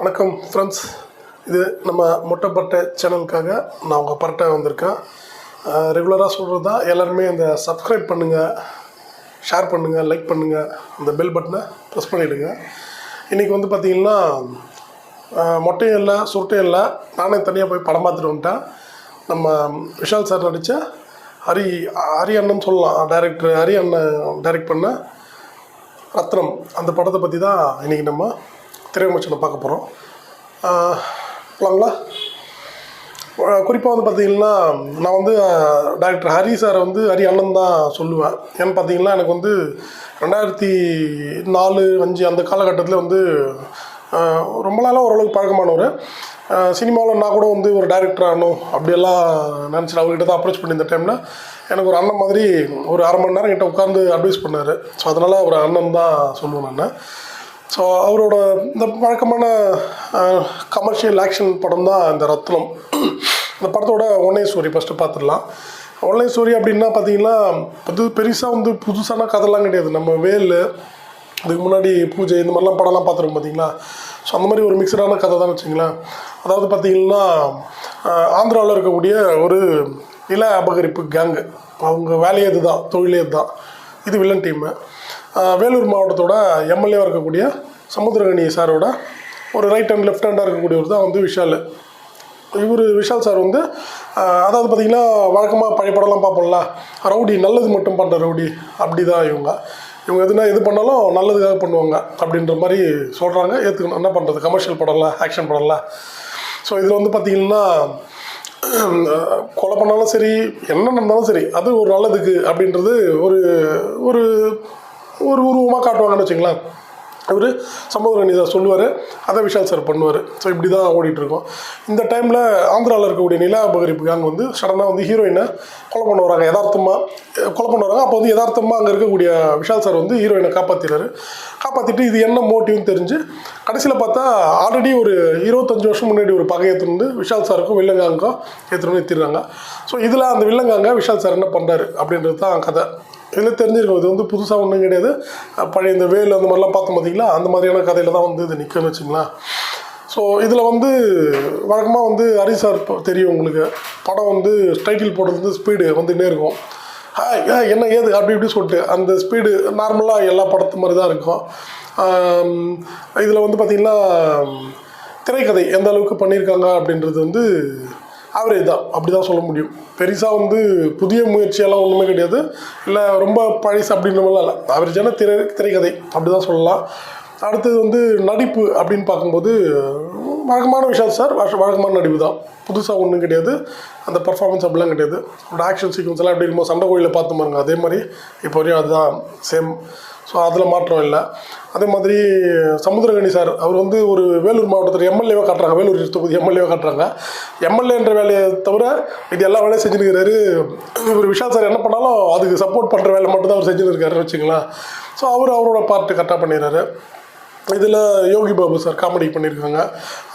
வணக்கம் ஃப்ரெண்ட்ஸ் இது நம்ம மொட்டைப்பட்டை சேனலுக்காக நான் உங்கள் பரட்டை வந்திருக்கேன். ரெகுலராக சொல்கிறது தான் எல்லாருமே இந்த சப்ஸ்கிரைப் பண்ணுங்கள் ஷேர் பண்ணுங்கள் லைக் பண்ணுங்கள் அந்த பெல் பட்டனை ப்ரெஸ் பண்ணிவிடுங்க இன்றைக்கி வந்து பார்த்திங்கன்னா மொட்டையும் இல்லை சுருட்டையும் இல்லை நானே தனியாக போய் படம் பார்த்துட்டு வந்துட்டேன். நம்ம விஷால் சார் நடித்த ஹரி ஹரி அண்ணன் சொல்லலாம் டைரக்டர் ஹரி அண்ணன் டைரக்ட் பண்ண ரத்னம். அந்த படத்தை பற்றி தான் இன்றைக்கி நம்ம திரையமைச்சனை பார்க்க போகிறோம் போகலாங்களா குறிப்பாக வந்து பார்த்திங்கன்னா நான் வந்து டாக்டர் ஹரி சாரை வந்து ஹரி அண்ணன் தான் சொல்லுவேன். ஏன்னு பார்த்தீங்கன்னா எனக்கு வந்து ரெண்டாயிரத்தி நாலு அஞ்சு அந்த காலகட்டத்தில் வந்து ரொம்ப நாளாக ஓரளவுக்கு பழக்கமானவர். சினிமாவில் நான் கூட வந்து ஒரு டைரக்டர் ஆகணும் அப்படியெல்லாம் நினச்சிட்டு அவர்கிட்ட தான் அப்ரோச் பண்ணியிருந்த டைமில் எனக்கு ஒரு அண்ணன் மாதிரி ஒரு அரை மணி நேரம் கிட்ட உட்காந்து அட்வைஸ் பண்ணார். ஸோ அதனால் ஒரு அண்ணன் தான் சொல்லுவேன் நான். ஸோ அவரோட இந்த வழக்கமான கமர்ஷியல் ஆக்ஷன் படம் தான் இந்த ரத்னம். இந்த படத்தோட ஒன்னே ஸ்டோரி ஃபஸ்ட்டு பார்த்துடலாம் ஒன்லை ஸ்டோரி அப்படின்னா பார்த்தீங்கன்னா புது பெருசாக வந்து புதுசான கதைலாம் கிடையாது. நம்ம வேலு அதுக்கு முன்னாடி பூஜை இந்த மாதிரிலாம் படம்லாம் பார்த்துருக்கோம் பார்த்தீங்களா ஸோ அந்த மாதிரி ஒரு மிக்சடான கதை தான் வச்சுங்களேன். அதாவது பார்த்தீங்கன்னா ஆந்திராவில் இருக்கக்கூடிய ஒரு நில அபகரிப்பு கேங்கு அவங்க வேலையே இதுதான் தொழிலே இதுதான். இது வில்லன் டீமு வேலூர் மாவட்டத்தோட எம்எல்ஏவாக இருக்கக்கூடிய சமுத்திரகணி சாரோட ஒரு ரைட் ஹேண்ட் லெஃப்ட் ஹேண்டாக இருக்கக்கூடியவர் தான் வந்து விஷால். இவர் விஷால் சார் வந்து அதாவது பார்த்திங்கன்னா வழக்கமாக பழைய படம்லாம் பார்ப்போம்ல ரவுடி நல்லது மட்டும் பண்ணுற ரவுடி அப்படி தான் இவங்க. இவங்க எதுனா எது பண்ணாலும் நல்லதுக்காக பண்ணுவாங்க அப்படின்ற மாதிரி சொல்கிறாங்க ஏற்றுக்கணும் என்ன பண்ணுறது கமர்ஷியல் படம்ல ஆக்ஷன் படம்ல. ஸோ இதில் வந்து பார்த்தீங்கன்னா கொலை பண்ணாலும் சரி என்ன நடந்தாலும் சரி அது ஒரு நல்லதுக்கு அப்படின்றது ஒரு ஒரு ஒரு உருவமாக காட்டுவாங்கன்னு வச்சுங்களேன். அவர் சமூக இதை சொல்லுவார் அதை விஷால் சார் பண்ணுவார். ஸோ இப்படி தான் ஓடிட்டுருக்கோம். இந்த டைமில் ஆந்திராவில் இருக்கக்கூடிய நில அபகரிப்பு கேங் வந்து சடனாக வந்து ஹீரோயினை கொலை பண்ண வராங்க யதார்த்தமாக கொலை பண்ண வராங்க அப்போ வந்து யதார்த்தமாக அங்கே இருக்கக்கூடிய விஷால் சார் வந்து ஹீரோயினை காப்பாற்றிடுறாரு காப்பாற்றிட்டு இது என்ன மோட்டிவ்னு தெரிஞ்சு கடைசியில் பார்த்தா ஆல்ரெடி ஒரு இருபத்தஞ்சு வருஷம் முன்னாடி ஒரு பகை ஏற்றுன்னு வந்து விஷால் சாருக்கும் வில்லங்காங்கும் ஏற்றுனு ஏற்றிடுறாங்க ஸோ இதில் அந்த வில்லங்காங்க விஷால் சார் என்ன பண்ணுறாரு அப்படின்றது தான் கதை. இதில் தெரிஞ்சிருக்கும். இது வந்து புதுசாக ஒன்றும் கிடையாது. பழைய இந்த வேல் அந்த மாதிரிலாம் பார்த்தோம் பார்த்தீங்களா அந்த மாதிரியான கதையில் தான் வந்து இது நிற்கணும் வச்சுங்களேன். ஸோ இதில் வந்து வழக்கமாக வந்து ஹரி சார் இப்போ தெரியும் உங்களுக்கு. படம் வந்து டைட்டில் போடுறது வந்து ஸ்பீடு வந்துகிட்டே இருக்கும். என்ன ஏது அப்படி இப்படி சொல்லிட்டு அந்த ஸ்பீடு நார்மலாக எல்லா படத்து மாதிரி தான் இருக்கும். இதில் வந்து பார்த்திங்கன்னா திரைக்கதை எந்த அளவுக்கு பண்ணியிருக்காங்க அப்படின்றது வந்து ஆவரேஜ் தான். அப்படி தான் சொல்ல முடியும். பெருசாக வந்து புதிய முயற்சியெல்லாம் ஒன்றுமே கிடையாது. இல்லை ரொம்ப பழசு அப்படின்ற மாதிரிலாம் இல்லை ஆவரேஜான திரை திரைக்கதை. அப்படி தான் சொல்லலாம். அடுத்தது வந்து நடிப்பு அப்படின்னு பார்க்கும்போது வழக்கமான விஷயம் சார். வழ- வழக்கமான நடிப்பு தான். புதுசாக ஒன்றும் கிடையாது. அந்த பர்ஃபார்மன்ஸ் அப்படிலாம் கிடையாது. ஒரு ஆக்ஷன் சீக்வன்ஸ் எல்லாம் எப்படி இருக்குமோ சண்டை கோயிலில் பார்த்து பாருங்க. அதே மாதிரி இப்போ வரையும் அதுதான் சேம் ஸோ அதில் மாற்றம் இல்லை. அதே மாதிரி சமுத்திரகணி சார் அவர் வந்து ஒரு வேலூர் மாவட்டத்தில் எம்எல்ஏவாக காட்டுறாங்க. வேலூர் தொகுதி எம்எல்ஏவாக காட்டுறாங்க. எம்எல்ஏன்ற வேலையை தவிர இது எல்லா வேலையும் செஞ்சுருக்கிறாரு. இவர் விஷால் சார் என்ன பண்ணாலும் அதுக்கு சப்போர்ட் பண்ணுற வேலை மட்டும்தான் அவர் செஞ்சுருக்காரு வச்சுங்களேன் ஸோ அவர் அவரோட பார்ட்டு கரெக்டாக பண்ணிடுறாரு. இதில் யோகி பாபு சார் காமெடி பண்ணியிருக்காங்க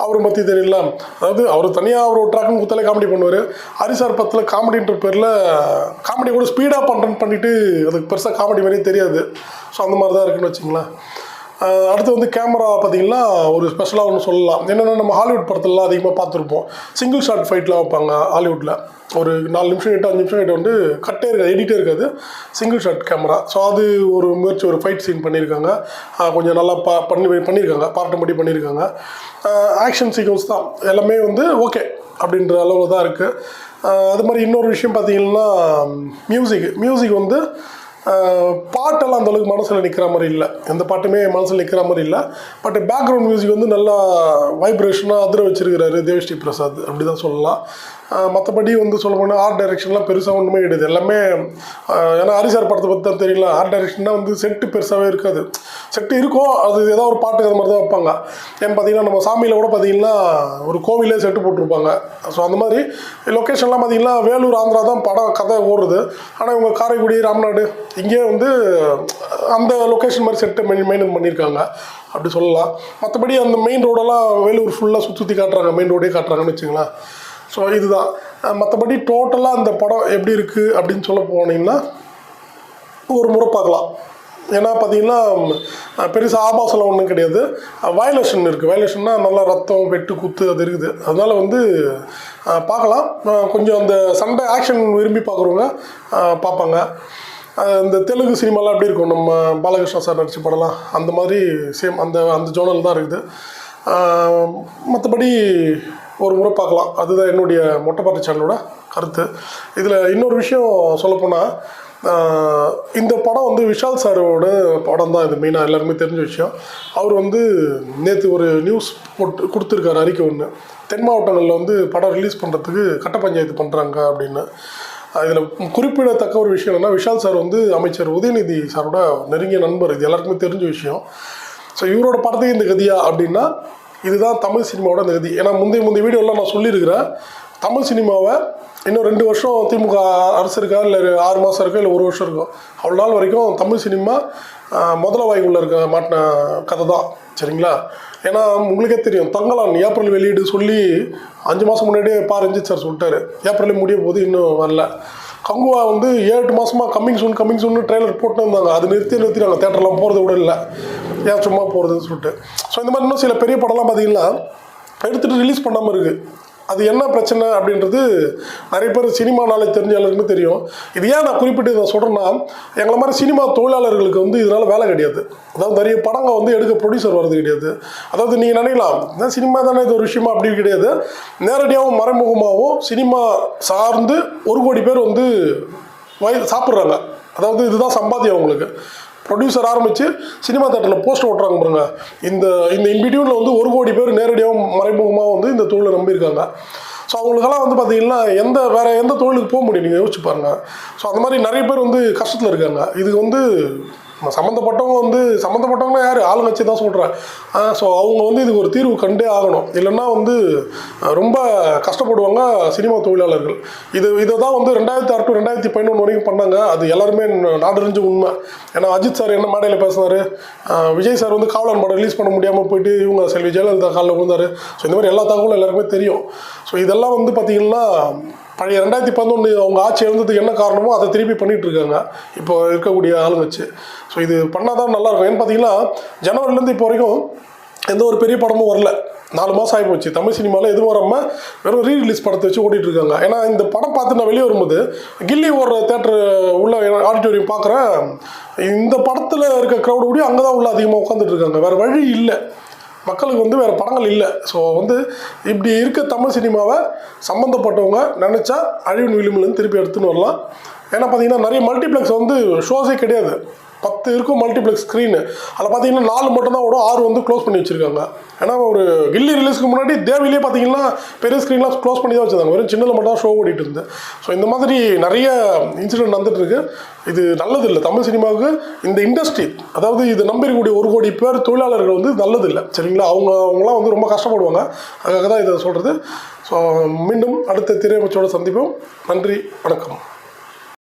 அவர் பற்றி தெரியல. அதாவது அவர் தனியாக அவர் ட்ராக்னு குத்தாலே காமெடி பண்ணுவார். ஹரி சார் பத்தில் காமெடின்ற பேரில் காமெடி கூட ஸ்பீடாக பண்ணுறேன்னு பண்ணிவிட்டு அதுக்கு பெருசாக காமெடி மாதிரியே தெரியாது. ஸோ அந்த மாதிரி தான் இருக்குன்னு வச்சுங்களேன். அடுத்து வந்து கேமரா பார்த்தீங்கன்னா ஒரு ஸ்பெஷலாக ஒன்று சொல்லலாம். என்னென்னா நம்ம ஹாலிவுட் படத்துலலாம் அதிகமாக பார்த்துருப்போம். சிங்கிள் ஷாட் ஃபைட்லாம் வைப்பாங்க ஹாலிவுட்டில் ஒரு நாலு நிமிஷம் எட்டு அஞ்சு நிமிஷம் எட்டு வந்து கட்டே இருக்காது எடிட்டே இருக்காது. சிங்கிள் ஷாட் கேமரா ஸோ அது ஒரு முயற்சி ஒரு ஃபைட் சீன் பண்ணியிருக்காங்க. கொஞ்சம் நல்லா பா பண்ணி பண்ணியிருக்காங்க. பார்ட்ட படி பண்ணியிருக்காங்க ஆக்ஷன் சீக்வன்ஸ் தான். எல்லாமே வந்து ஓகே அப்படின்ற அளவில் தான் இருக்குது அது மாதிரி இன்னொரு விஷயம் பார்த்தீங்கன்னா மியூசிக் மியூசிக் வந்து பாட்டெல்லாம் அந்தளவுக்கு மனசில் நிற்கிற மாதிரி இல்லை. எந்த பாட்டுமே மனசில் நிற்கிற மாதிரி இல்லை. பட் பேக்ரவுண்ட் மியூசிக் வந்து நல்லா வைப்ரேஷனாக அதிர வச்சிருக்கிறாரு தேவஸ்ரீ பிரசாத். அப்படி தான் சொல்லலாம். மற்றபடி வந்து சொல்ல போனால் ஆர்ட் டைரக்ஷன்லாம் பெருசாக ஒன்றுமே கிடையாது. எல்லாமே ஏன்னா ஹரிசார் படத்தை பற்றி தான் தெரியல. ஆர்ட் டைரெக்ஷன்னா வந்து செட்டு பெருசாகவே இருக்காது. செட்டு இருக்கும் அது ஏதோ ஒரு பாட்டு அது மாதிரி தான் வைப்பாங்க. ஏன்னு பார்த்தீங்கன்னா நம்ம சாமியில் கூட பார்த்தீங்கன்னா ஒரு கோவிலே செட்டு போட்டிருப்பாங்க. ஸோ அந்த மாதிரி லொக்கேஷன்லாம் பார்த்தீங்கன்னா வேலூர் ஆந்திரா தான் படம் கதை ஓடுறது. ஆனால் இவங்க காரைக்குடி ராம்நாடு இங்கே வந்து அந்த லொக்கேஷன் மாதிரி செட்டு மெயின் மெயின்டைன் பண்ணியிருக்காங்க. அப்படி சொல்லலாம். மற்றபடி அந்த மெயின் ரோடெல்லாம் வேலூர் ஃபுல்லாக சுற்றி சுற்றி காட்டுறாங்க. மெயின் ரோடே காட்டுறாங்கன்னு வச்சுங்களேன் ஸோ இதுதான். மற்றபடி டோட்டலாக அந்த படம் எப்படி இருக்குது அப்படின்னு சொல்ல போனீங்கன்னா ஒரு முறை பார்க்கலாம். ஏன்னா பார்த்தீங்கன்னா பெருசாக ஆபாசம்லாம் ஒன்றும் கிடையாது. வயலேஷன் இருக்குது வயலேஷன்னா நல்லா ரத்தம் வெட்டு குத்து அது இருக்குது. அதனால் வந்து பார்க்கலாம். கொஞ்சம் அந்த சண்டை ஆக்ஷன் விரும்பி பார்க்குறவங்க பார்ப்பாங்க. இந்த தெலுங்கு சினிமாலாம் எப்படி இருக்கும்? நம்ம பாலகிருஷ்ணா சார் நடித்த படம்லாம். அந்த மாதிரி சேம் அந்த அந்த ஜோனல் தான் இருக்குது. மற்றபடி ஒரு முறை பார்க்கலாம். அதுதான் என்னுடைய மொட்டைப்பாட்டு சேனலோட கருத்து. இதில் இன்னொரு விஷயம் சொல்லப்போனால் இந்த படம் வந்து விஷால் சாரோட படம் தான் இது மெயினாக எல்லாருமே தெரிஞ்ச விஷயம். அவர் வந்து நேற்று ஒரு நியூஸ் போட்டு கொடுத்துருக்காரு அறிக்கை ஒன்று தென் மாவட்டங்களில் வந்து படம் ரிலீஸ் பண்ணுறதுக்கு கட்ட பஞ்சாயத்து பண்ணுறாங்க அப்படின்னு. இதில் குறிப்பிடத்தக்க ஒரு விஷயம் என்னென்னா விஷால் சார் வந்து அமைச்சர் உதயநிதி சாரோட நெருங்கிய நண்பர். இது எல்லாருக்குமே தெரிஞ்ச விஷயம். ஸோ இவரோட படத்துக்கு இந்த கதியா அப்படின்னா இதுதான் தமிழ் சினிமாவோட நிகதி ஏன்னா முந்தைய முந்தைய வீடியோலாம் நான் சொல்லியிருக்கிறேன். தமிழ் சினிமாவை இன்னும் ரெண்டு வருஷம் திமுக அரசு இருக்கா? இல்லை ஆறு மாதம் இருக்கா? இல்லை ஒரு வருஷம் இருக்கும் அவ்வளோ நாள் வரைக்கும் தமிழ் சினிமா முதல வாய்க்குள்ள இருக்க மாட்டின கதை தான். சரிங்களா? ஏன்னா உங்களுக்கே தெரியும் தங்கலான் ஏப்ரல் வெளியீடு சொல்லி அஞ்சு மாதம் முன்னாடியே பா ரஞ்சித் சார் சொல்லிட்டாரு. ஏப்ரலே முடிய போது இன்னும் வரல. கங்குவா வந்து ஏழு எட்டு மாசமா coming soon coming soon trailer போட்டு இருந்தாங்க. அது நிறுத்தி நிறுத்தினாங்க தேட்டர்லாம் போகிறது கூட இல்லை ஏன் சும்மா போகிறதுன்னு சொல்லிட்டு. ஸோ இந்த மாதிரி இன்னும் சில பெரிய படம்லாம் பார்த்தீங்கன்னா எடுத்துகிட்டு ரிலீஸ் பண்ணாமல் இருக்குது அது என்ன பிரச்சனை அப்படின்றது நிறைய பேர் சினிமா தெரிஞ்ச எல்லாருக்குமே தெரியும். இது ஏன் நான் குறிப்பிட்டு இதை சொல்கிறேன்னா எங்களை மாதிரி சினிமா தொழிலாளர்களுக்கு வந்து இதனால் வேலை கிடையாது. அதாவது நிறைய படங்கள் வந்து எடுக்க ப்ரொடியூசர் வர்றது கிடையாது. அதாவது நீங்கள் நினைக்கலாம் இந்த சினிமா தானே இது ஒரு விஷயமா அப்படி கிடையாது. நேரடியாகவும் மறைமுகமாகவும் சினிமா சார்ந்து ஒரு கோடி பேர் வந்து வய சாப்பிட்றாங்க. அதாவது இதுதான் சம்பாத்தியம் அவங்களுக்கு. ப்ரொடியூசர் ஆரம்பித்து சினிமா தேட்டரில் போஸ்டர் ஓட்டுறாங்க பாருங்க. இந்த இந்த இன்பிடியூனில் வந்து ஒரு கோடி பேர் நேரடியாகவும் மறைமுகமாக வந்து இந்த தொழிலை நம்பியிருக்காங்க. ஸோ அவங்களுக்கெல்லாம் வந்து பார்த்தீங்கன்னா எந்த வேறு எந்த தொழிலுக்கு போக முடியும்? நீங்கள் யோசிச்சு பாருங்கள் ஸோ அந்த மாதிரி நிறைய பேர் வந்து கஷ்டத்தில் இருக்காங்க. இது வந்து சம்மந்தப்பட்டவங்க வந்து சம்மந்தப்பட்டவங்க யார்? ஆளுங்கட்சி தான் சொல்கிறேன் ஸோ அவங்க வந்து இதுக்கு ஒரு தீர்வு கண்டே ஆகணும். இல்லைன்னா வந்து ரொம்ப கஷ்டப்படுவாங்க சினிமா தொழிலாளர்கள். இது இதை தான் வந்து ரெண்டாயிரத்தி ஆறு டு ரெண்டாயிரத்தி பதினொன்று வரைக்கும் பண்ணாங்க. அது எல்லாருமே நாடறிஞ்சு உண்மை. ஏன்னா அஜித் சார் என்ன மேடையில் பேசினார்? விஜய் சார் வந்து காவலன் படம் ரிலீஸ் பண்ண முடியாமல் போயிட்டு இவங்க செல்வி ஜெயலலிதா காலில் விழுந்தார். ஸோ இந்த மாதிரி எல்லா தகவலும் எல்லாருக்குமே தெரியும். ஸோ இதெல்லாம் வந்து பார்த்திங்கன்னா பழைய ரெண்டாயிரத்தி பதினொன்று அவங்க ஆட்சி எழுந்ததுக்கு என்ன காரணமோ அதை திருப்பி பண்ணிட்டு இருக்காங்க இப்போ இருக்கக்கூடிய ஆளுங்கச்சு ஸோ இது பண்ணால் தான் நல்லா இருக்கும் ஏன்னு பார்த்தீங்கன்னா ஜனவரிலேருந்து இப்போ வரைக்கும் எந்த ஒரு பெரிய படமும் வரல. நாலு மாதம் ஆகி போச்சு தமிழ் சினிமாவில் எதுவும் வராமல் வெறும் ரீ ரிலீஸ் படத்தை வச்சு ஓடிட்டு இருக்காங்க ஏன்னா இந்த படம் பார்த்து நான் வெளியே வரும்போது கில்லி ஓடுற தேட்டர் உள்ள ஆடிட்டோரியம் பார்க்குறேன். இந்த படத்தில் இருக்க க்ரௌடு கூட அங்கே தான் உள்ள அதிகமாக உட்காந்துட்டு இருக்காங்க வேறு வழி இல்லை. மக்களுக்கு வந்து வேறு படங்கள் இல்லை. ஸோ வந்து இப்படி இருக்க தமிழ் சினிமாவை சம்மந்தப்பட்டவங்க நினச்சா அழிவின் விளிம்புலேருந்து திருப்பி எடுத்துன்னு வரலாம். ஏன்னா பார்த்தீங்கன்னா நிறைய மல்டிப்ளெக்ஸ் வந்து ஷோஸே கிடையாது. பத்து இருக்கும் மல்டிப்ளெக்ஸ் ஸ்க்ரீனு அதில் பார்த்தீங்கன்னா நாலு மட்டும்தான் ஓடும் ஆறு வந்து க்ளோஸ் பண்ணி வச்சுருக்காங்க. ஏன்னா ஒரு கில்லி ரிலீஸ்க்கு முன்னாடி தேவிலே பார்த்தீங்கன்னா பெரிய ஸ்க்ரீன்லாம் க்ளோஸ் பண்ணி தான் வச்சுருந்தாங்க. வெறும் சின்னதில் மட்டும் தான் ஷோ ஓடிட்டு இருந்தேன் ஸோ இந்த மாதிரி நிறைய இன்சிடென்ட் வந்துட்டு இது நல்லது இல்லை தமிழ் சினிமாவுக்கு இந்த இண்டஸ்ட்ரி அதாவது இது நம்பிருக்கக்கூடிய ஒரு கோடி பேர் தொழிலாளர்கள் வந்து நல்லது இல்லை சரிங்களா? அவங்க அவங்களாம் வந்து ரொம்ப கஷ்டப்படுவாங்க. அதுக்காக தான் இதை சொல்கிறது ஸோ மீண்டும் அடுத்த திரையமைச்சோட சந்திப்போம். நன்றி வணக்கம்.